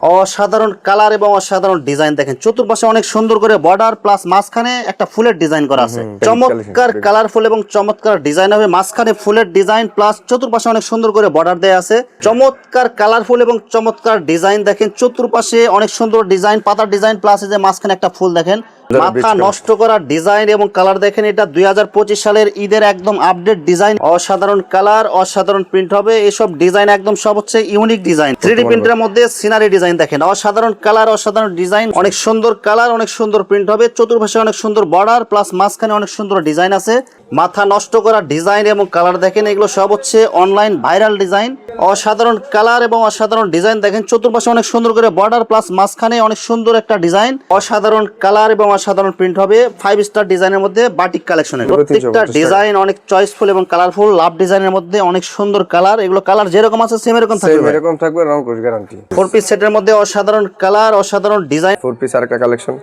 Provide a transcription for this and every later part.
অসাধারণ কালার এবং অসাধারণ ডিজাইন দেখেন। চতুর্পাশে অনেক সুন্দর করে বর্ডার প্লাস মাঝখানে একটা ফুলের ডিজাইন করা আছে। চমৎকার কালারফুল এবং চমৎকার ডিজাইন হবে। মাঝখানে ফুলের ডিজাইন প্লাস চতুর্পাশে অনেক সুন্দর করে বর্ডার দেয়া আছে। চমৎকার কালারফুল এবং চমৎকার ডিজাইন দেখেন। চতুর্পাশে অনেক সুন্দর ডিজাইন পাতার ডিজাইন প্লাস এই যে মাঝখানে একটা ফুল দেখেন। মাথা নষ্ট করার ডিজাইন এবং কালার দেখেন এটা দুই হাজার পঁচিশ সালের ঈদের একদম আপডেট ডিজাইন অসাধারণ কালার অসাধারণ প্রিন্ট হবে এসব ডিজাইন একদম সব হচ্ছে ইউনিক ডিজাইন থ্রি ডি প্রিন্টের মধ্যে সিনারি ডিজাইন দেখেন অসাধারণ কালার অসাধারণ ডিজাইন অনেক সুন্দর কালার অনেক সুন্দর প্রিন্ট হবে চতুর্পাশে অনেক সুন্দর বর্ডার প্লাস মাঝখানে অনেক সুন্দর ডিজাইন আছে। মাথা নষ্ট করা ডিজাইন এবং কালার দেখেন এগুলো সব হচ্ছে অনলাইন ভাইরাল ডিজাইন অসাধারণ কালার এবং অসাধারণ ডিজাইন দেখেন চতুর্পাশে অনেক সুন্দর করে বর্ডার প্লাস মাঝখানে অনেক সুন্দর একটা ডিজাইন অসাধারণ কালার এবং অসাধারণ প্রিন্ট হবে ফাইভ স্টার ডিজাইনের মধ্যে বাটিক কালেকশনের প্রত্যেকটা ডিজাইন অনেক চয়েসফুল এবং কালারফুল লাভ ডিজাইনের মধ্যে অনেক সুন্দর কালার এগুলো কালার যেরকম আছে সেম এরকম থাকবে এরকম থাকবে রং গ্যারান্টি ফোর পিস সেটের মধ্যে অসাধারণ কালার অসাধারণ ডিজাইন ফোর পিস আর একটা কালেকশন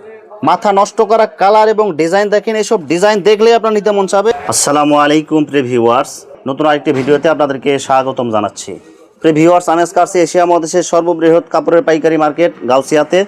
মাথা নষ্ট করা কালার এবং ডিজাইন দেখেন, এসব ডিজাইন দেখলে আপনার নিতে মন চাবে। আসসালামু আলাইকুম, প্রিয় ভিউয়ার্স নতুন আরেকটি ভিডিওতে আপনাদেরকে স্বাগতম জানাচ্ছি। প্রিয় ভিউয়ার্স আনেস এশিয়া মহাদেশের সর্ববৃহৎ কাপড়ের পাইকারি মার্কেট, গাউসিয়াতে।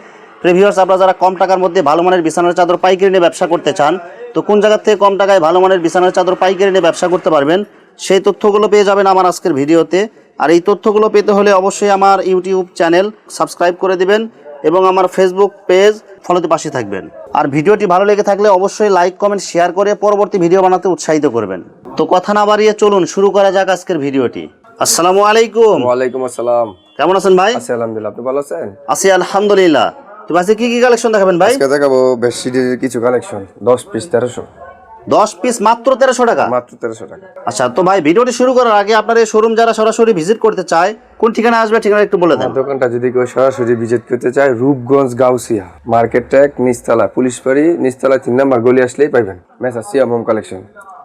প্রিয় ভিউয়ার্স আপনারা যারা কম টাকার মধ্যে ভালো মানের বিছানার চাদর পাইকারি নিয়ে ব্যবসা করতে চান, তো কোন জায়গা থেকে কম টাকায় ভালো মানের বিছানার চাদর পাইকারি নিয়ে ব্যবসা করতে পারবেন, সেই তথ্যগুলো পেয়ে যাবেন আমার আজকের ভিডিওতে। আর এই তথ্যগুলো পেতে হলে অবশ্যই আমার ইউটিউব চ্যানেল সাবস্ক্রাইব করে দিবেন এবং আমার ফেসবুক পেজ ফলোতে পাশে থাকবেন। আর ভিডিওটি ভালো লেগে থাকলে অবশ্যই লাইক কমেন্ট শেয়ার করে পরবর্তী ভিডিও বানাতে উৎসাহিত করবেন। তো কথা না বাড়িয়ে চলুন শুরু করা যাক আজকের ভিডিওটি। আসসালামু আলাইকুম। ওয়ালাইকুম আসসালাম। কেমন আছেন ভাই? আছি আলহামদুলিল্লাহ আপনি ভালো আছেন? আছি আলহামদুলিল্লাহ। তো আজকে কি কি কালেকশন দেখাবেন ভাই? আজকে দেখাবো বেডশিটের কিছু কালেকশন দশ পিস তেরোশো। দশ পিস মাত্র তেরোশো টাকা? মাত্র তেরোশো টাকা। আচ্ছা তো ভাই ভিডিওটি শুরু করার আগে আপনার এই শোরুম যারা সরাসরি ভিজিট করতে চায় কোন ঠিকানা আসবে ঠিকানা একটু বলে দেন। দোকানটা যদি কেউ সরাসরি ভিজিট করতে চায় রূপগঞ্জ গাউসিয়া মার্কেট ট্যাক নিস্তালা পুলিশ বাড়ি নিস্তালা তিন নাম্বার গলি আসলেই পাইবেন। মেসা সিয়াম হোম কালেকশন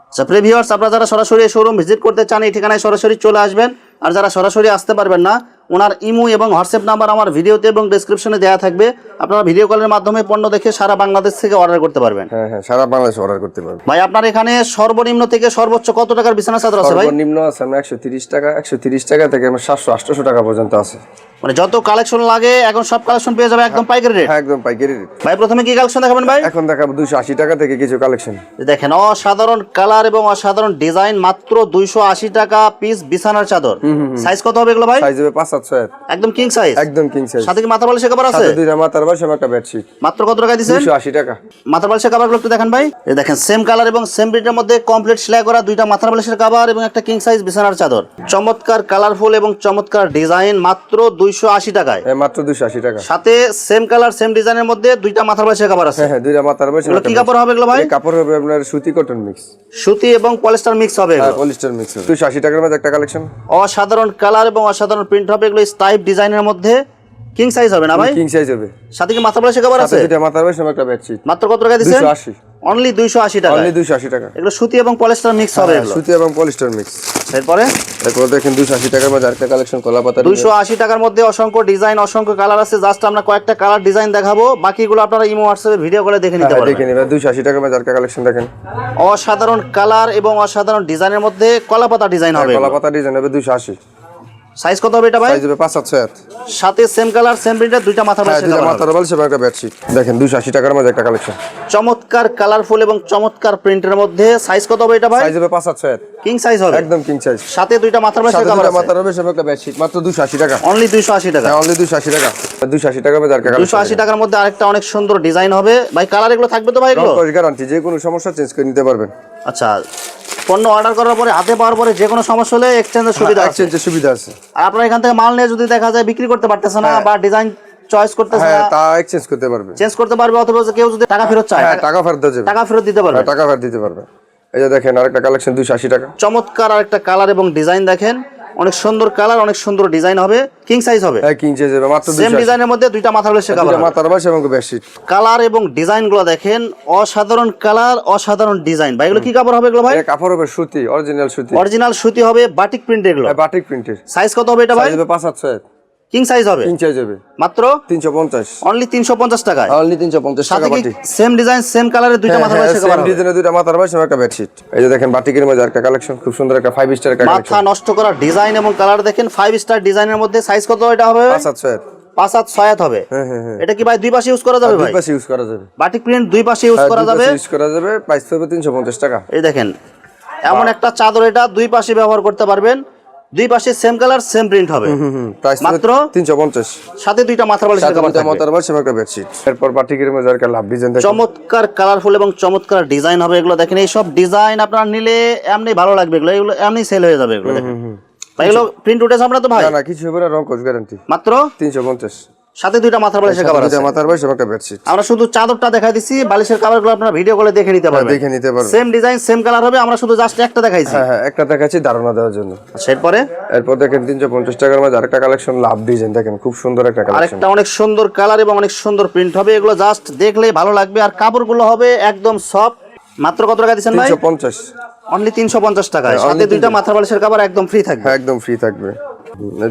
আচ্ছা প্রিভিউয়ার্স আপনারা যারা সরাসরি শোরুম ভিজিট করতে চান এই ঠিকানায় সরাসরি চলে আসবেন। আর যারা সরাসরি আসতে পারবেন না ওনার ইমো এবং হোয়াটসঅ্যাপ নাম্বার আমার ভিডিওতে এবং ডেসক্রিপশনে দেওয়া থাকবে। আপনারা ভিডিও কলের মাধ্যমে পণ্য দেখে সারা বাংলাদেশ থেকে অর্ডার করতে পারবেন। হ্যাঁ হ্যাঁ সারা বাংলাদেশে অর্ডার করতে পারবেন। ভাই আপনার এখানে সর্বনিম্ন থেকে সর্বোচ্চ কত টাকার বিছানা চাদর আছে ভাই? সর্বনিম্ন আছে আমরা একশো তিরিশ টাকা একশো তিরিশ টাকা থেকে আমরা সাতশো আটশোশো টাকা পর্যন্ত আছে। মানে যত কালেকশন লাগে এখন সব কালেকশন পেয়ে যাবে একদম পাইকারি রেট হ্যাঁ একদম পাইকারি রেট ভাই প্রথমে কি কালেকশন দেখাবেন ভাই? এখন দেখাবো দুশো আশি টাকা থেকে কিছু কালেকশন দেখেন অসাধারণ কালার এবং অসাধারণ ডিজাইন মাত্র দুইশো আশি টাকা পিস বিছানার চাদর। সাইজ কত হবে এগুলো ভাই? সাইজ হবে পাঁচ সাতশো এক একদম কিং সাইজ একদম কিং সাইজ সাথে কি মাথা বালিশের কভার আছে? সাথে দুইটা মাথার বাস এবং একটা বেডশিট মাত্র কত টাকা দুশো আশি টাকা। মাথার বালিশের কাভারগুলো একটু দেখেন ভাই। এই দেখেন সেম কালার এবং সেম প্রিন্টের মধ্যে কমপ্লিট সেলাই করা দুইটা মাথার বালিশের কাভার এবং একটা কিং সাইজ বিছানার চাদর। চমৎকার কালারফুল এবং চমৎকার ডিজাইন মাত্র দুইশো আশি টাকায়। হ্যাঁ মাত্র দুশো আশি টাকা। সাথে সেম কালার সেম ডিজাইনের মধ্যে দুইটা মাথার বালিশের কাভার আছে। হ্যাঁ হ্যাঁ দুইটা মাথার এগুলো কি কাপড় হবে এগুলো ভাই? কাপড় হবে আপনার সুতি কটন মিক্স সুতি এবং পলিস্টার মিক্স হবে। পলিস্টার মিক্স দুশো আশি টাকার মধ্যে একটা কালেকশন অসাধারণ কালার এবং অসাধারণ প্রিন্ট হবে এগুলো স্টাইপ ডিজাইনের মধ্যে কিং সাইজ হবে না ভাই? কিং সাইজ হবে। সাথে কি মাথা ব্রাশ কভার আছে? এটা মাথা ব্রাশ এবং একটা বেডশিট মাত্র কত টাকা দুশো আশি। অনলি দুইশো আশি টাকা অনলি দুশো আশি টাকা। এগুলো সুতি এবং পলিস্টার মিক্স হবে এগুলো। সুতি এবং পলিস্টার মিক্স এরপরে? এরপর দেখেন দুশো আশি টাকার মধ্যে আরেকটা কালেকশন কলা পাতা দুইশো আশি টাকার মধ্যে অসংখ্য ডিজাইন অসংখ্য কালার আছে। জাস্ট আমরা কয়েকটা কালার ডিজাইন দেখাবো। বাকিগুলো আপনারা ইমো হোয়াটসঅ্যাপে ভিডিও করে দেখে নিতে পারবেন। দেখে নেবেন। দুশো আশি টাকার মধ্যে আরেকটা কালেকশন দেখেন। অসাধারণ কালার এবং অসাধারণ ডিজাইনের মধ্যে কলাপাতা ডিজাইন হবে কলা পাতা ডিজাইন হবে দুশো আশি। সাইজ কত হবে এটা ভাই? সাইজ হবে পাঁচ সাতশো এক সাথে সেম কালার সেম প্রিন্টের দুইটা মাথা হ্যাঁ দুইটা মাথার বাস এবং একটা বেডশিট দেখেন দুশো আশি টাকার মধ্যে একটা কালেকশন চমৎকার কালারফুল এবং চমৎকার প্রিন্টের মধ্যে সাইজ কত হবে এটা ভাই? সাইজ হবে পাঁচ সাতশো এক কিং সাইজ হবে। একদম কিং সাইজ সাথে দুইটা মাথার বাসের সাথে দুইটা মাথার বাস এবং একটা বেডশিট মাত্র দুশো আশি টাকা। অনলি দুইশো আশি টাকা। হ্যাঁ অনলি দুশো আশি টাকা। দুশো আশি টাকার মধ্যে আরেকটা দুইশো কালেকশন আশি টাকার মধ্যে আরেকটা অনেক সুন্দর ডিজাইন হবে। ভাই কালার এগুলো থাকবে তো ভাই এগুলো? গ্যারান্টি যে কোনো সমস্যা চেঞ্জ করে নিতে পারবেন। আচ্ছা পণ্য অর্ডার করার পরে হাতে পাওয়ার পরে যে কোনো সমস্যা হলে এক্সচেঞ্জের সুবিধা এক্সচেঞ্জের সুবিধা আছে। আর আপনারা এখান থেকে মাল নিয়ে যদি দেখা যায় বিক্রি করতে পারতেছে না বা ডিজাইন চয়েস করতেছে হ্যাঁ না তা এক্সচেঞ্জ করতে পারবে। চেঞ্জ করতে পারবে অথবা কেউ যদি টাকা ফেরত চায় হ্যাঁ টাকা ফেরত দেবে। টাকা ফেরত দিতে পারবে। হ্যাঁ টাকা ফেরত দিতে পারবে। এই যে দেখেন আরেকটা কালেকশন দুশো আশি টাকা। চমৎকার আরেকটা কালার এবং ডিজাইন দেখেন। অনেক সুন্দর কালার অনেক সুন্দর ডিজাইন হবে কিং সাইজ হবে। হ্যাঁ কিং সাইজ হবে মাত্র সেম ডিজাইনের মধ্যে দুইটা মাথা হলে কালার দুইটা মাথার বেশি এবং বেশি। কালার এবং ডিজাইনগুলো দেখেন অসাধারণ কালার অসাধারণ ডিজাইন ভাই এগুলো কি কাপড় হবে এগুলো ভাই? কাপড় হবে সুতি অরিজিনাল সুতি। অরিজিনাল সুতি হবে বাটিক প্রিন্ট এগুলো। বাটিক প্রিন্টের সাইজ কত হবে এটা ভাই? সাইজ হবে পাঁচ সাতশো এক কিং সাইজ হবে? কিং চাইজ হবে। মাত্র? তিনশো পঞ্চাশ। অনলি তিনশো পঞ্চাশ টাকায়? অনলি তিনশো পঞ্চাশ টাকা সাথে কি বাটিক সেম ডিজাইন সেম কালারের দুইটা মাথা বালিশের কভার হবে ডিজাইনের দুইটা মাথার এবং একটা বেডশিট এই যে দেখেন বাটিকের মধ্যে একটা কালেকশন খুব সুন্দর একটা ফাইভ স্টার একটা মাথা নষ্ট করা ডিজাইন এবং কালার দেখেন ফাইভ স্টার ডিজাইনের মধ্যে সাইজ কত এটা হবে? পাঁচ সাতশো এক পাঁচ হাত ছয় হাত হবে। হ্যাঁ হ্যাঁ হ্যাঁ। এটা কি ভাই দুই পাশে ইউজ করা যাবে দুই পাশে ইউজ করা যাবে। বাটিক প্রিন্ট দুই পাশে ইউজ করা যাবে। ইউজ করা যাবে প্রাইস তিনশো পঞ্চাশ টাকা। এই দেখেন এমন একটা চাদর এটা দুই পাশে ব্যবহার করতে পারবেন। দুই পাশে সেম কালার সেম প্রিন্ট হবে। মাত্র তিনশো পঞ্চাশ। সাথে দুইটা মাথার বালিশ কভার মাথার মাথার বালিশ একটা বেডশিট এরপর বাটিকের মধ্যে আর লাভ ডিজাইন দেখেন। চমৎকার কালারফুল এবং চমৎকার ডিজাইন হবে এগুলো দেখেন। এই সব ডিজাইন আপনারা নিলে এমনি ভালো লাগবে এগুলো। এগুলো এমনি সেল হয়ে যাবে এগুলো দেখেন। ভাই এগুলো প্রিন্ট উঠেছে আমরা তো ভাই? না না কিছু হবে না রং কোচ গ্যারান্টি মাত্র? তিনশো পঞ্চাশ। সাথে দুইটা মাথার বালিশের কভার আছে। মাতার বার সেরকম একটা বেডশিট আমরা শুধু চাদরটা দেখাই দিছি বালিশের কাভারগুলো আপনারা ভিডিও করে দেখে নিতে পারবেন। দেখে নিতে পারবেন। সেম ডিজাইন সেম কালার হবে আমরা শুধু জাস্ট একটা দেখাইছি। হ্যাঁ হ্যাঁ একটা দেখাচ্ছি ধারণা দেওয়ার জন্য। আচ্ছা এরপরে? এরপর দেখেন তিনশো পঞ্চাশ টাকার মধ্যে আরেকটা কালেকশন লাভ ডিজাইন দেখেন খুব সুন্দর একটা কালেকশন আরেকটা অনেক সুন্দর কালার এবং অনেক সুন্দর প্রিন্ট হবে এগুলো জাস্ট দেখলেই ভালো লাগবে। আর কাপড়গুলো হবে একদম সফট মাত্র কত টাকা দিচ্ছেন ভাই? তিনশো পঞ্চাশ। অনলি তিনশো পঞ্চাশ টাকায়। সাথে দুইটা মাথার বালিশের কাভার একদম ফ্রি থাকবে। হ্যাঁ একদম ফ্রি থাকবে।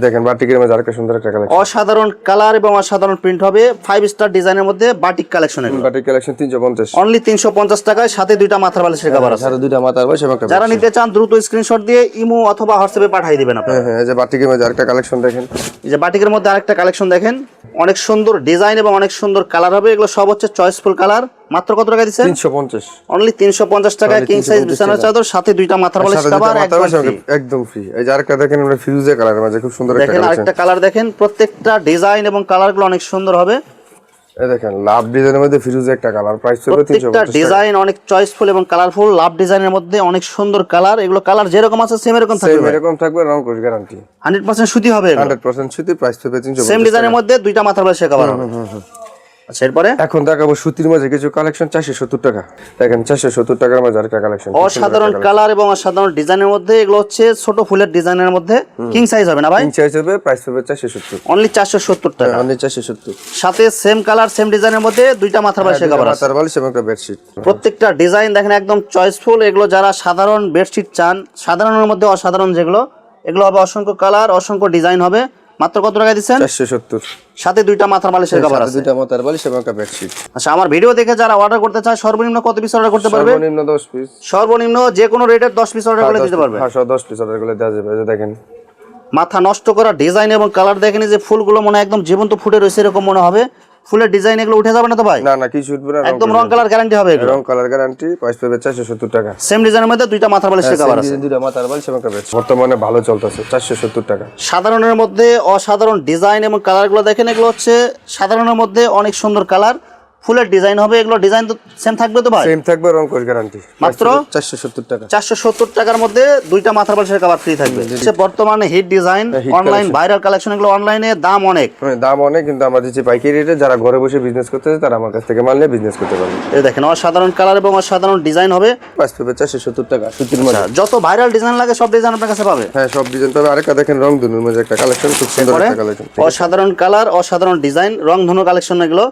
দেখেন বাটিকের মধ্যে আরেকটা সুন্দর একটা কালেকশন অসাধারণ কালার এবং অসাধারণ প্রিন্ট হবে। ফাইভ স্টার ডিজাইনের মধ্যে বাটিক কালেকশন এগুলো বাটিক কালেকশন তিনশো পঞ্চাশ। অনলি তিনশো পঞ্চাশ টাকায় সাথে দুইটা মাথার বালিশের কাভার আছে। সাড়ে দুইটা মাথার সেরকম একটা যারা নিতে চান দ্রুত স্ক্রিনশট দিয়ে ইমো অথবা হোয়াটসঅ্যাপে পাঠিয়ে দিবেন আপনারা। হ্যাঁ হ্যাঁ এই যে বাটিকের মধ্যে আরেকটা কালেকশন দেখেন। এই যে বাটিকের মধ্যে আরেকটা কালেকশন দেখেন। অনেক সুন্দর ডিজাইন এবং অনেক সুন্দর কালার হবে। এগুলো সব হচ্ছে চয়েসফুল কালার মাত্র কত টাকা দিচ্ছেন? তিনশো পঞ্চাশ। অনলি তিনশো পঞ্চাশ টাকায় কিং সাইজ 350 টাকা। চাদর সাথে দুইটা মাথার বালিশ কাভার একদম ফ্রি এই যে আরেকটা দেখেন আমরা ফিউজে কালারের মাঝে খুব সুন্দর একটা দেখেন আরেকটা কালার দেখেন প্রত্যেকটা ডিজাইন এবং কালারগুলো অনেক সুন্দর হবে। এই দেখেন লাভ ডিজাইনের মধ্যে ফিরুজে একটা কালার প্রাইস তিনশো প্রত্যেকটা ডিজাইন অনেক চয়েসফুল এবং কালারফুল লাভ ডিজাইনের মধ্যে অনেক সুন্দর কালার এগুলো কালার যেরকম আছে সেম এরকম থাকবে সেম এরকম থাকবে রং কোর্স গ্যারান্টি হান্ড্রেড পার্সেন্ট সুতি হবে এগুলো। হান্ড্রেড পার্সেন্ট সুতি প্রাইস পড়বে তিনশো সেম ডিজাইনের মধ্যে দুইটা মাথার বালিশের কাভার হবে। আচ্ছা এরপরে? এখন দেখাবো সুতির মাঝে কিছু কালেকশন চারশো সত্তর টাকা। দেখেন চারশো সত্তর টাকার মাঝে আরেকটা কালেকশন অসাধারণ কালার এবং অসাধারণ ডিজাইনের মধ্যে এগুলো হচ্ছে ছোট ফুলের ডিজাইনের মধ্যে। কিং সাইজ হবে না ভাই? তিন চার হিসেবে প্রাইস পড়বে চারশো সত্তর। অনলি চারশো সত্তর টাকা। অনলি চারশো সত্তর। সাথে সেম কালার সেম ডিজাইনের মধ্যে দুইটা মাথার বালিশের কাভার মাথার বালিশ এবং একটা বেডশিট প্রত্যেকটা ডিজাইন দেখেন একদম চয়েসফুল এগুলো যারা সাধারণ বেডশিট চান সাধারণের মধ্যে অসাধারণ যেগুলো এগুলো হবে অসংখ্য কালার অসংখ্য ডিজাইন হবে। মাত্র কত টাকা দিচ্ছেন? চারশো সত্তর। সাথে দুইটা মাথার বালিশের কভার আছে। দুইটা মাথার বালিশ এবং একটা বেডশিট আচ্ছা আমার ভিডিও দেখে যারা অর্ডার করতে চায় সর্বনিম্ন কত পিস অর্ডার করতে পারবে? সর্বনিম্ন দশ পিস সর্বনিম্ন যে কোনো রেটের দশ পিস অর্ডার করে দিতে পারবে। হ্যাঁ দশ পিস অর্ডার করলে দেওয়া যাবে দেখেন। মাথা নষ্ট করা ডিজাইন এবং কালার দেখেন যে ফুলগুলো মনে হয় একদম জীবন্ত ফুটে রয়েছে এরকম মনে হবে। ফুলের ডিজাইন এগুলো উঠে যাবে না তো ভাই? না না কিছু উঠবে না একদম রং কালার গ্যারান্টি হবে এগুলো। রং কালার গ্যারান্টি প্রাইস পাবে চারশো সত্তর টাকা। সেম ডিজাইনের মধ্যে দুইটা মাথার বালিশ কাভার আছে। Same দুইটা মাথার বালিশ এবং একটা বর্তমানে ভালো চলতেছে চারশো সত্তর টাকা। সাধারণের মধ্যে অসাধারণ ডিজাইন এবং কালারগুলো দেখেন এগুলো হচ্ছে সাধারণের মধ্যে অনেক সুন্দর কালার ফুলের ডিজাইন হবে এগুলো ডিজাইন তো সেম থাকবে তো ভাই? সেম থাকবে রং কোর্স গ্যারান্টি মাত্র? চারশো সত্তর টাকা। চারশো সত্তর টাকার মধ্যে দুইটা মাথার বালিশের কাভার ফ্রি থাকবে। হচ্ছে বর্তমানে hit design online viral collection এগুলো অনলাইনে দাম অনেক। দাম অনেক কিন্তু আমরা দিচ্ছি পাইকারি রেটে যারা ঘরে বসে বিজনেস করতেছে তারা আমার কাছ থেকে মাল নিয়ে বিজনেস করতে পারবে। এই দেখেন অসাধারণ কালার এবং অসাধারণ ডিজাইন হবে। প্রাইস পড়বে চারশো সত্তর টাকা সুতির মধ্যে যত ভাইরাল ডিজাইন লাগে সব ডিজাইন আপনার কাছে পাবে। হ্যাঁ সব ডিজাইন তবে আরেকটা দেখেন রং দুনুর মধ্যে একটা কালেকশন খুব সুন্দর একটা কালেকশন অসাধারণ কালার অসাধারণ ডিজাইন রং ধনু কালেকশন এগুলো।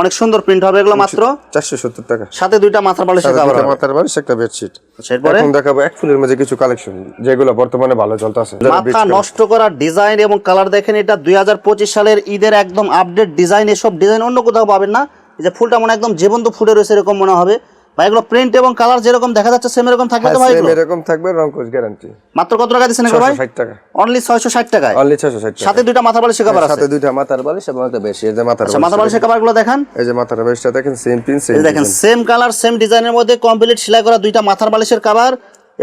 অনেক সুন্দর প্রিন্ট হবে এগুলো মাত্র? চারশো সত্তর টাকা। সাথে দুইটা মাথার বালিশ একটা মাথার বালিশ একটা বেডশিট আচ্ছা, এরপরে? এখন দেখাবো এক ফুলের মধ্যে কিছু কালেকশন যেগুলো বর্তমানে ভালো চলতেছে। মাথা নষ্ট করা ডিজাইন এবং কালার দেখেন এটা দুই হাজার পঁচিশ সালের ঈদের একদম আপডেট ডিজাইন এসব ডিজাইন অন্য কোথাও পাবেন না। এই যে ফুলটা মনে একদম জীবন্ত ফুটে রয়েছে এরকম মনে হবে। বা এগুলো প্রিন্ট এবং কালার যেরকম দেখা যাচ্ছে সেম এরকম থাকবে তো ভাই সেম এরকম থাকবে রং কোচ গ্যারান্টি মাত্র কত টাকা দিছেন ভাই? 660 টাকা। অনলি ছয়শো ষাট টাকায়? অনলি ছশো ষাট টাকা সাথে দুইটা মাথার বালিশের কভার আছে। সাথে দুইটা মাথার বালিশ এবং একটা বেশি এই যে মাথার আচ্ছা বালিশ মাথার বালিশের কাভারগুলো দেখান। এই যে মাথার বালিশটা দেখেন সেম প্রিন্ট সেম দেখেন সেম কালার সেম ডিজাইনের মধ্যে কমপ্লিট সেলাই করা দুইটা মাথার বালিশের কাভার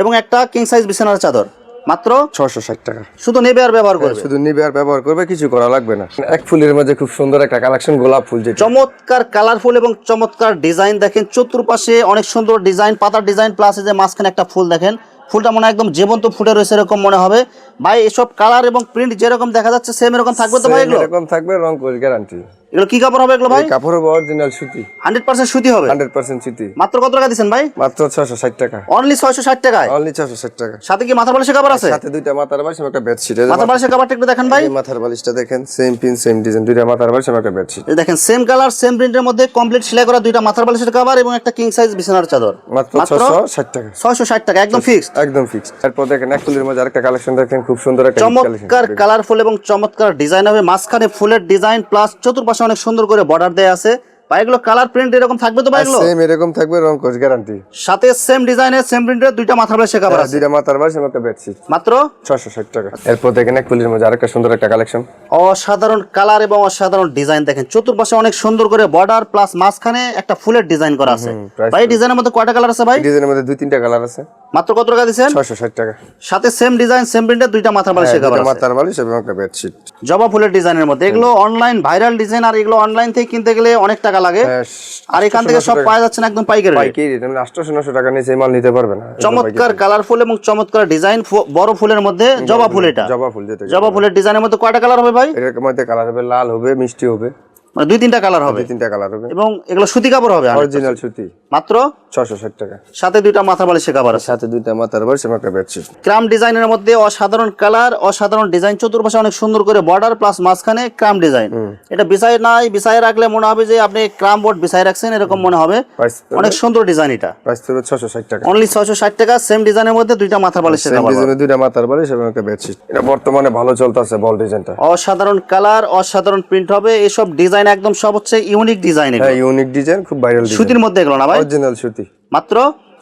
এবং একটা কিং সাইজ বিছানার চাদর। মাত্র ছশো ষাট টাকা। শুধু নেবে আর ব্যবহার করবে? শুধু নেবে আর ব্যবহার করবে কিছু করা লাগবে না। এক ফুলের মধ্যে খুব সুন্দর একটা কালেকশন গোলাপ ফুল যে চমৎকার কালারফুল এবং চমৎকার ডিজাইন দেখেন। চতুর্পাশে অনেক সুন্দর ডিজাইন পাতার ডিজাইন প্লাস যে মাঝখানে একটা ফুল দেখেন। ফুলটা মনে হয় একদম জীবন্ত ফুটে রয়েছে এরকম মনে হবে। ভাই এসব কালার এবং প্রিন্ট যেরকম দেখা যাচ্ছে সেম এরকম থাকবে তো ভাই এরকম থাকবে রং কোর্স গ্যারান্টি এগুলো কি কাপড় হবে এগুলো ভাই? কাপড়ের অরিজিনাল সুতি। হান্ড্রেড পার্সেন্ট সুতি হবে? হান্ড্রেড পার্সেন্ট সুতি। মাত্র কত টাকা দিচ্ছেন ভাই? মাত্র ছশো ষাট টাকা। অনলি ছয়শো ষাট টাকায়? অনলি ছশো ষাট টাকা। সাথে কি মাথার বালিশের কাপড় আছে? সাথে দুইটা মাথার বালিশ এবং একটা বেডশিট মাথার বালিশের কাপড়টা একটু দেখেন ভাই। মাথার বালিশটা দেখেন সেম পিন সেম ডিজাইন দুইটা মাথার বালিশ একটা বেডশিট এই দেখেন সেম কালার সেম প্রিন্টের মধ্যে কমপ্লিট সেলাই করা দুইটা মাথার বালিশের কাভার এবং একটা কিং সাইজ বিছানার চাদর। মাত্র মাত্র ছশো ষাট টাকা। ছয়শো ষাট টাকা একদম ফিক্সড একদম ফিক্সড তারপর দেখেন এক ফুলের মধ্যে আরেকটা কালেকশন দেখেন খুব সুন্দর একটা কালেকশন চমৎকার কালারফুল এবং চমৎকার ডিজাইন হবে। মাঝখানে ফুলের ডিজাইন প্লাস চতুর্পাশে অনেক সুন্দর করে বর্ডার দেয়া আছে। ভাই কালার প্রিন্ট এরকম থাকবে তো ভাই সেম এরকম থাকবে রং কোচ গ্যারান্টি সাথে সেম ডিজাইনের সেম প্রিন্টের দুইটা মাথা বালিশের কভার আছে। দুইটা মাথার বাস এবং একটা বেডশিট মাত্র? ছশো ষাট টাকা। এরপর দেখেন এক পুলির মধ্যে আরেকটা সুন্দর একটা কালেকশন অসাধারণ কালার এবং অসাধারণ ডিজাইন দেখেন। চতুর্পাশে অনেক সুন্দর করে বর্ডার প্লাস মাঝখানে একটা ফুলের ডিজাইন করা আছে। ভাই ডিজাইনের মধ্যে কয়টা কালার আছে ভাই? ডিজাইনের মধ্যে দুই তিনটা কালার আছে। মাত্র কত টাকা দিচ্ছেন? ছশো ষাট টাকা। সাথে সেম ডিজাইন সেম প্রিন্টের দুইটা মাথা বালিশের কভার দুইটা আছে মাথার বালিশ এবং একটা বেডশিট জবা ফুলের ডিজাইনের মধ্যে। এগুলো অনলাইন ভাইরাল ডিজাইন আর এগুলো অনলাইন থেকে কিনতে গেলে অনেক টাকা লাগে। হ্যাঁ, আর এখান থেকে সব পাওয়া যাচ্ছে না একদম পাইকারি। পাইকারি তুমি মানে আটশোশো নশো টাকা নিচে এই মাল নিতে পারবে না। চমৎকার কালারফুল এবং চমৎকার ডিজাইন বড় ফুলের মধ্যে জবা ফুল এটা। জবা ফুল জবা ফুলের ডিজাইনের মধ্যে কয়টা কালার হবে ভাই? এর মধ্যে কালার হবে লাল হবে মিষ্টি হবে। মানে দুই তিনটা কালার হবে। তিনটা কালার হবে। এবং এগুলো সুতি কাপড় হবে অরিজিনাল সুতি। মাত্র? ছশো ষাট টাকা। সাথে দুইটা মাথা কাপড় সাথে দুইটা মাথার বালিশ এবং একটা বেডশিট ক্রাম ডিজাইনের মধ্যে অসাধারণ কালার অসাধারণ ডিজাইন। চতুর্পাশে অনেক সুন্দর করে বর্ডার প্লাস মাঝখানে ক্রাম ডিজাইন। এটা বিছাই নাই বিছাই রাখলে মনে হবে যে আপনি ক্রাম বোর্ড বিছাই রাখছেন এরকম মনে হবে। অনেক সুন্দর ডিজাইন এটা। প্রাইস পড়বে ছশো ষাট টাকা। অনলি ছয়শো ষাট টাকা সেম ডিজাইনের মধ্যে দুইটা কাপড় দুইটা মাথার বালিশ এবং একটা বেডশিট এটা বর্তমানে ভালো চলতেছে বল ডিজাইনটা। অসাধারণ কালার অসাধারণ প্রিন্ট হবে। এসব ডিজাইন একদম সব হচ্ছে ইউনিক ডিজাইন হ্যাঁ ইউনিক ডিজাইন খুব ভাইরাল সুতির মধ্যে এগুলো না ভাই? অরিজিনাল সুতি। মাত্র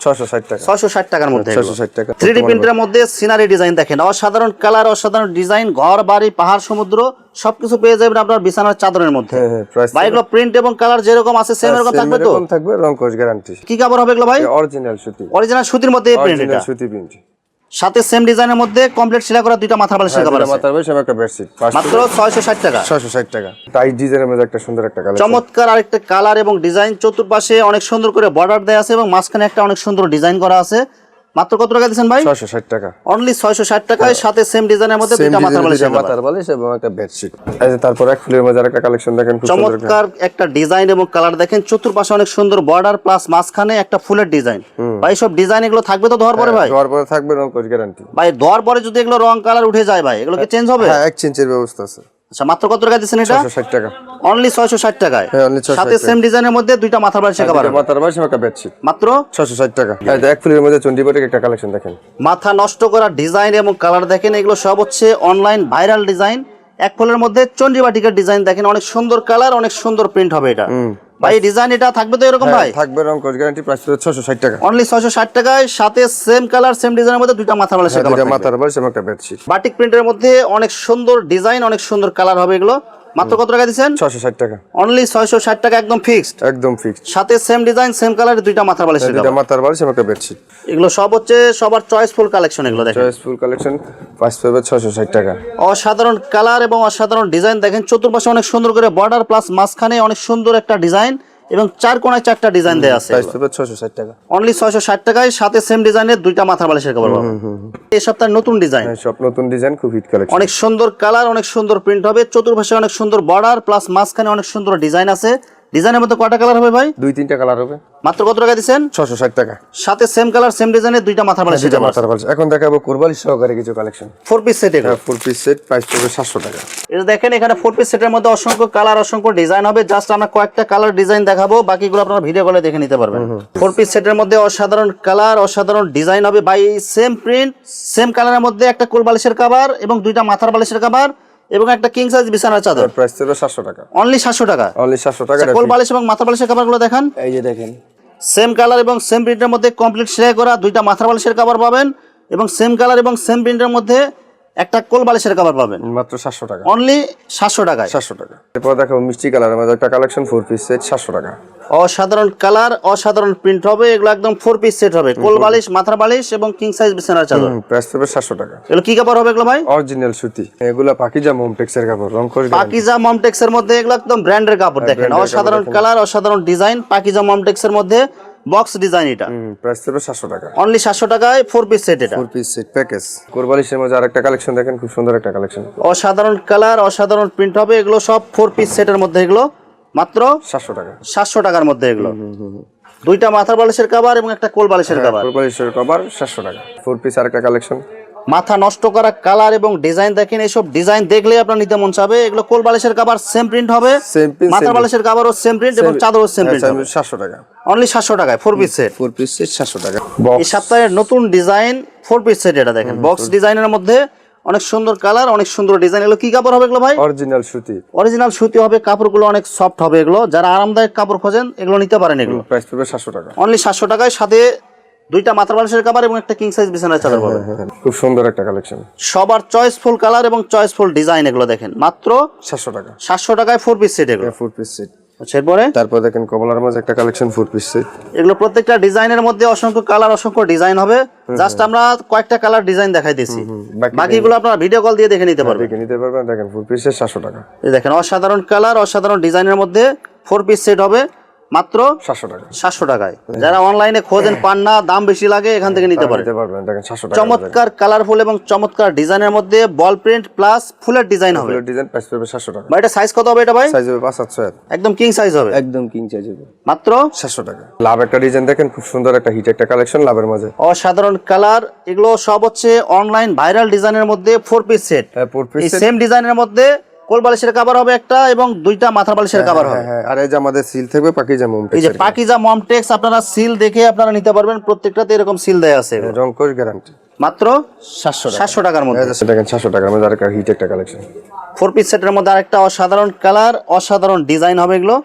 ছশো ষাট টাকা। ছয়শো ষাট টাকার মধ্যে ছশো ষাট টাকা। থ্রি ডি প্রিন্টের মধ্যে সিনারি ডিজাইন দেখেন। অসাধারণ কালার অসাধারণ ডিজাইন ঘর বাড়ি পাহাড় সমুদ্র সবকিছু পেয়ে যাবেন আপনার বিছানার চাদরের মধ্যে। হ্যাঁ হ্যাঁ ভাই এগুলো প্রিন্ট এবং কালার যেরকম আছে সেম এরকম থাকবে তো? থাকবে রং গ্যারান্টি কি কাপড় হবে এগুলো ভাই? অরিজিনাল সুতি। অরিজিনাল সুতির মধ্যে প্রিন্ট এটা। সুতি প্রিন্ট সাথে সেম ডিজাইনের মধ্যে কমপ্লিট সেলাই করা দুইটা মাথার বালিশ কাপড় আছে। মাথার বালিশ একটা বেডশিট মাত্র ছয়শো ষাট টাকা। ছশো ষাট টাকা। টাইট ডিজাইনের মধ্যে একটা সুন্দর একটা কালার চমৎকার আরেকটা কালার এবং ডিজাইন চতুর্পাশে অনেক সুন্দর করে বর্ডার দেয়া আছে এবং মাঝখানে একটা অনেক সুন্দর ডিজাইন করা আছে। মাত্র কত টাকা দিচ্ছেন ভাই? ছশো ষাট টাকা। অনলি ছয়শো ষাট টাকায় সাথে সেম ডিজাইনের মধ্যে সেম দুইটা মাথা বালিশের কাপড় মাথার বালিশ এবং একটা বেডশিট এই যে তারপর এক ফুলের মধ্যে আরেকটা কালেকশন দেখেন চমৎকার একটা ডিজাইন এবং কালার দেখেন চতুর্পাশে অনেক সুন্দর বর্ডার প্লাস মাঝখানে একটা ফুলের ডিজাইন ভাই সব ডিজাইন এগুলো থাকবে তো ধোয়ার পরে ভাই? দেওয়ার পরে থাকবে রং গ্যারান্টি ভাই ধোয়ার পরে যদি এগুলো রং কালার উঠে যায় ভাই এগুলো কি চেঞ্জ হবে? হ্যাঁ এক্সচেঞ্জের ব্যবস্থা আছে। আচ্ছা মাত্র কত টাকা দিচ্ছেন এটা? ছশো ষাট টাকা। অনলি ছয়শো ষাট টাকায়? হ্যাঁ, অনলি 660 সাথে সেম ডিজাইনের মধ্যে দুইটা মাথা বাড়ি কাপড় দুইটা মাথার বালিশ একটা বেডশিট মাত্র? ছশো ষাট টাকা। এই এক ফুলের মধ্যে চন্ডিপাটের একটা কালেকশন দেখেন। মাথা নষ্ট করা ডিজাইন এবং কালার দেখেন এগুলো সব হচ্ছে অনলাইন ভাইরাল ডিজাইন এক ফুলের মধ্যে চন্ডিবাটিকের ডিজাইন দেখেন অনেক সুন্দর কালার অনেক সুন্দর প্রিন্ট হবে এটা। ভাই ডিজাইন এটা থাকবে তো এরকম ভাই? থাকবে রং কোচ গ্যারান্টি প্রাইস ছশো ষাট টাকা। অনলি ছয়শো ষাট টাকায় সাথে সেম কালার সেম ডিজাইনের মধ্যে দুইটা মাথা বালিশের হ্যাঁ, দুইটা মাথা মাথার বালিশ এবং একটা বেডশিট বাটিক প্রিন্টের মধ্যে অনেক সুন্দর ডিজাইন অনেক সুন্দর কালার হবে এগুলো। মাত্র কত টাকা দিচ্ছেন? ছশো ষাট টাকা। অনলি ছয়শো ষাট টাকা একদম ফিক্সড একদম ফিক্সড সাথে সেম ডিজাইন সেম কালার দুইটা মাথার বালিশ দুইটা মাথার বালিশ এবং একটা বেডশিট এগুলো সব হচ্ছে সবার চয়েসফুল কালেকশন এগুলো দেখেন। চয়েস ফুল কালেকশন ফার্স্ট পড়বে ছশো ষাট টাকা। অসাধারণ কালার এবং অসাধারণ ডিজাইন দেখেন চতুর্পাশে অনেক সুন্দর করে বর্ডার প্লাস মাঝখানে অনেক সুন্দর একটা ডিজাইন এবং চার কোনায় চারটা ডিজাইন দেওয়া আছে ছশো ষাট টাকা। অনলি ছয়শো ষাট টাকায় সাথে সেম ডিজাইনের দুইটা মাথার বালিশের কভার পাবো। এই সপ্তাহের নতুন ডিজাইন হ্যাঁ, সব নতুন ডিজাইন খুব হিট কালেকশন অনেক সুন্দর কালার অনেক সুন্দর প্রিন্ট হবে। চতুর্পাশে অনেক সুন্দর বর্ডার প্লাস মাঝখানে অনেক সুন্দর ডিজাইন আছে। ডিজাইনের মধ্যে কয়টা কালার হবে ভাই? দুই তিনটা কালার হবে। মাত্র কত টাকা দিচ্ছেন? ছশো ষাট টাকা। সাথে সেম কালার সেম ডিজাইনের দুইটা মাথা বালিশের দুইটা মাথার বালিশ এখন দেখাবো কোরবালি সহকারে কিছু কালেকশন ফোর পিস সেট এগুলো। ফুল পিস সেট প্রাইস পড়বে সাতশো টাকা। এটা দেখেন এখানে ফোর পিস সেটের মধ্যে অসংখ্য কালার অসংখ্য ডিজাইন হবে। জাস্ট আমরা কয়েকটা কালার ডিজাইন দেখাবো বাকিগুলো আপনারা ভিডিও কলে দেখে নিতে পারবেন। ফোর পিস সেটের মধ্যে অসাধারণ কালার অসাধারণ ডিজাইন হবে। বাই সেম প্রিন্ট সেম কালারের মধ্যে একটা কোল বালিশের কাভার এবং দুইটা মাথার বালিশের কাভার এবং একটা কিং সাইজ বিছানার চাদর। প্রাইস পড়বে সাতশো টাকা। অনলি সাতশো টাকা। অনলি সাতশো টাকা কোল বালিশ এবং মাথা বালিশের কাভারগুলো দেখান। এই যে দেখেন। সেম কালার এবং সেম প্রিন্টের মধ্যে কমপ্লিট সেলাই করা দুইটা মাথার বালিশের কাভার পাবেন এবং সেম কালার এবং সেম প্রিন্টের মধ্যে একটা কোল বালিশের কাভার পাবেন। মাত্র সাতশো টাকা। অনলি সাতশো টাকায়। সাতশো টাকা। এরপর দেখো মিষ্টি কালার মধ্যে একটা কালেকশন ফোর পিস সেট সাতশো টাকা। অসাধারণ কালার অসাধারণ প্রিন্ট হবে এগুলো একদম ফোর পিস সেট হবে। কোল বালিশ মাথার বালিশ এবং কিং সাইজ বিছানার চাদর। প্রাইস পড়বে সাতশো টাকা। এগুলো কি কাপড় হবে এগুলো ভাই? অরিজিনাল সুতি। এগুলা পাকিজা মোমটেক্সের কাপড় রং করে পাকিজা মমটেক্স এর মধ্যে এগুলো একদম ব্র্যান্ডের কাপড় দেখেন। অসাধারণ কালার অসাধারণ ডিজাইন পাকিজা মমটেক্স এর মধ্যে বক্স ডিজাইন এটা। প্রাইস পড়বে সাতশো টাকা। অনলি সাতশো টাকায় ফোর পিস সেট এটা। ফোর পিস সেট প্যাকেজ কোরবালিশের মধ্যে আরেকটা কালেকশন দেখেন খুব সুন্দর একটা কালেকশন অসাধারণ কালার অসাধারণ প্রিন্ট হবে এগুলো সব ফোর পিস সেটের মধ্যে এগুলো মাত্র সাতশো টাকা। সাতশো টাকার মধ্যে এগুলো। দুইটা মাথার বালিশের কাবার এবং একটা কোল বালিশের কাবার কোরবালিশের কভার সাতশো টাকা। ফোর পিস আরেকটা কালেকশন মাথা নষ্ট করা কালার এবং ডিজাইন দেখেন এইসব ডিজাইন দেখলে আপনার নিতে মন চাবে। এগুলো কোল বালিশের কাবার সেম প্রিন্ট হবে। মাথার বালিশের কাবারও সেম প্রিন্ট এবং চাদরও সেম প্রিন্ট হবে। সাতশো টাকা। অনলি সাতশো টাকায় four piece set four piece set সাতশো টাকা। এই সপ্তাহের নতুন ডিজাইন ফোর পিস সেট এটা দেখেন। বক্স ডিজাইনের মধ্যে অনেক সুন্দর কালার অনেক সুন্দর ডিজাইন। এগুলো কি কাপড় হবে এগুলো ভাই? অরিজিনাল সুতি। অরিজিনাল সুতি হবে কাপড়গুলো অনেক সফট হবে এগুলো। যারা আরামদায়ক কাপড় খোঁজেন এগুলো নিতে পারেন এগুলো। প্রাইস পড়বে সাতশো টাকা। অনলি সাতশো টাকায় সাথে দুইটা মাথার বালিশের কাপড় এবং একটা কিং সাইজ বিছানার চাদর পাবেন খুব সুন্দর একটা কালেকশন সবার চয়েসফুল কালার এবং চয়েসফুল ডিজাইন এগুলো দেখেন। মাত্র সাতশো টাকা। সাতশো টাকায় ফোর পিস সেট এগুলো। ফুড পিস সেট আচ্ছা, এরপরে? তারপর দেখেন কমলার মাঝে একটা কালেকশন ফুট পিস এগুলো প্রত্যেকটা ডিজাইনের মধ্যে অসংখ্য কালার অসংখ্য ডিজাইন হবে। জাস্ট আমরা কয়েকটা কালার ডিজাইন দেখাই দিয়েছি। বাকিগুলো আপনারা ভিডিও কল দিয়ে দেখে নিতে পারবেন। দেখে নিতে পারবেন। দেখেন ফুট পিসের সাতশো টাকা। এই দেখেন অসাধারণ কালার অসাধারণ ডিজাইনের মধ্যে ফোর পিস সেট হবে। মাত্র সাতশো টাকা। সাতশো টাকায়। যারা অনলাইনে খোঁজেন পান না দাম বেশি লাগে এখান থেকে নিতে পারেন। টাকা চমৎকার কালারফুল এবং চমৎকার ডিজাইনের মধ্যে বল প্রিন্ট প্লাস ফুলের ডিজাইন হবে। ডিজাইন প্রাইস সাতশো টাকা। বা এটা সাইজ কত হবে এটা ভাই? সাইজ হবে পাঁচ সাতশো একদম কিং সাইজ হবে। একদম কিং সাইজ হবে। মাত্র সাতশো টাকা। লাভ একটা ডিজাইন দেখেন খুব সুন্দর একটা হিট একটা কালেকশন লাভের মাঝে। অসাধারণ কালার এগুলো সব হচ্ছে অনলাইন ভাইরাল ডিজাইনের মধ্যে four piece set four piece same ডিজাইনের মধ্যে কোল বালিশের কাভার হবে একটা এবং দুইটা মাথার বালিশের কাভার হবে। হ্যাঁ আর এই যে আমাদের সিল থাকবে যেমন এই যে পাকিজা মমটেক্স আপনারা সিল দেখে আপনারা নিতে পারবেন। প্রত্যেকটাতে এরকম সিল দেয়া আছে। রংকশ গ্যারান্টি মাত্র সাতশো টাকার মধ্যে। দেখেন সাতশো টাকার মধ্যে আরেকটা হিট একটা কালেকশন ফোর পিস সেটের মধ্যে আরেকটা অসাধারণ কালার অসাধারণ ডিজাইন হবে এগুলো।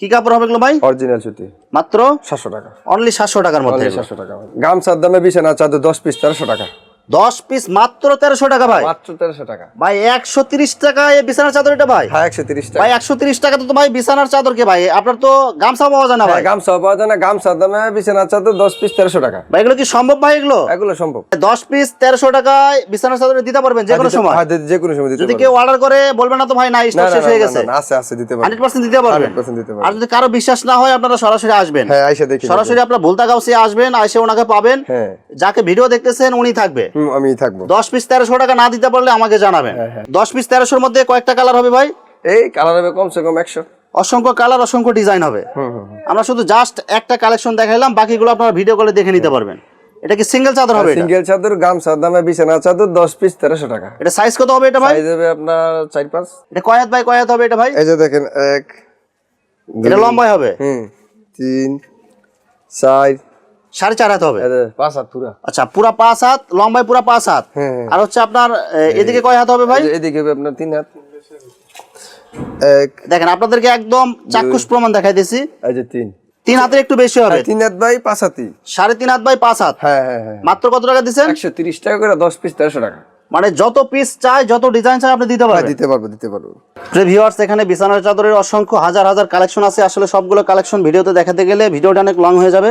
কি কাপড় হবে এগুলো ভাই? অরিজিনাল সুতি। মাত্র সাতশো টাকা। অনলি সাতশো টাকার মধ্যে এগুলো। সাতশো টাকা। গামছার দামে বিছানা চাদর দশ পিস তেরোশো টাকা। দশ পিস মাত্র তেরোশো টাকা ভাই। মাত্র তেরোশো টাকা। ভাই একশো তিরিশ টাকা এই বিছানার চাদর এটা ভাই? হ্যাঁ একশো তিরিশ টাকা। ভাই একশো তিরিশ টাকা তো ভাই বিছানার চাদর কে ভাই? আপনার তো গামছা পাওয়া যায় না ভাই। হ্যাঁ, গামছা পাওয়া যায় না গামছার দামে বিছানা চাদর দশ পিস তেরোশো টাকা। ভাই এগুলো কি সম্ভব ভাই এগুলো? এগুলো সম্ভব। দশ পিস তেরোশো টাকায় বিছানার চাদর দিতে পারবেন যে কোনো সময়। হ্যাঁ, যে কোনো সময় যদি কেউ অর্ডার করে বলবেন না তো ভাই না স্টক শেষ হয়ে গেছে। আছে আছে দিতে পারবেন। হান্ড্রেড পার্সেন্ট দিতে পারবেন। 100% দিতে আর যদি কারও বিশ্বাস না হয় আপনারা সরাসরি আসবেন। হ্যাঁ আইসা দেখি সরাসরি আপনার ভুলতা গাউসে আসবেন আইসে ওনাকে পাবেন। হ্যাঁ। যাকে ভিডিও দেখতেছেন উনি থাকবে। আমি থাকব। দশ পিস তেরোশো টাকা না দিতে পারলে আমাকে জানাবেন। হ্যাঁ, দশ পিস তেরোশোর মধ্যে কয়েকটা কালার হবে ভাই? এই কালার হবে কমসে কম একশো। অসংখ্য কালার অসংখ্য ডিজাইন হবে। আমরা শুধু জাস্ট একটা কালেকশন দেখাইলাম বাকিগুলো আপনারা ভিডিও কলে দেখে নিতে পারবেন। এটা কি সিঙ্গেল চাদর হবে? সিঙ্গেল চাদর গামছার দামে বিছানা চাদর দশ পিস তেরোশো টাকা। এটা সাইজ কত হবে এটা ভাই? সাইজ হবে আপনার চার পাঁচ। এটা কয়াত বাই কয়াত হবে এটা ভাই? এই যে দেখেন এক এটা লম্বাই হবে। হুম তিন চার সাড়ে চার হাত হবে? পাঁচ হাত পুরা। আচ্ছা পুরা পাঁচ হাত লম্বাই পুরা পাঁচ হাত। হ্যাঁ, হ্যাঁ। আর হচ্ছে আপনার এদিকে কয় হাত হবে ভাই? এদিকে হবে আপনার তিন হাত। দেখেন আপনাদেরকে একদম চাক্ষুষ প্রমাণ দেখাই দিছি। এই যে তিন। তিন হাতের একটু বেশি হবে। তিন হাত বাই পাঁচ হাতি সাড়ে তিন হাত বাই পাঁচ হাত। হ্যাঁ হ্যাঁ হ্যাঁ। মাত্র কত টাকা দিচ্ছেন? একশো তিরিশ টাকা করে দশ পিস তেরোশো টাকা। মানে যত পিস চাই যত ডিজাইন চাই আপনি দিতে পারবেন। দিতে পারব দিতে পারব। ভিউয়ার্স এখানে বিছানার চাদরের অসংখ্য হাজার হাজার কালেকশন আছে। আসলে সবগুলো কালেকশন ভিডিওতে দেখাতে গেলে ভিডিওটা অনেক লং হয়ে যাবে।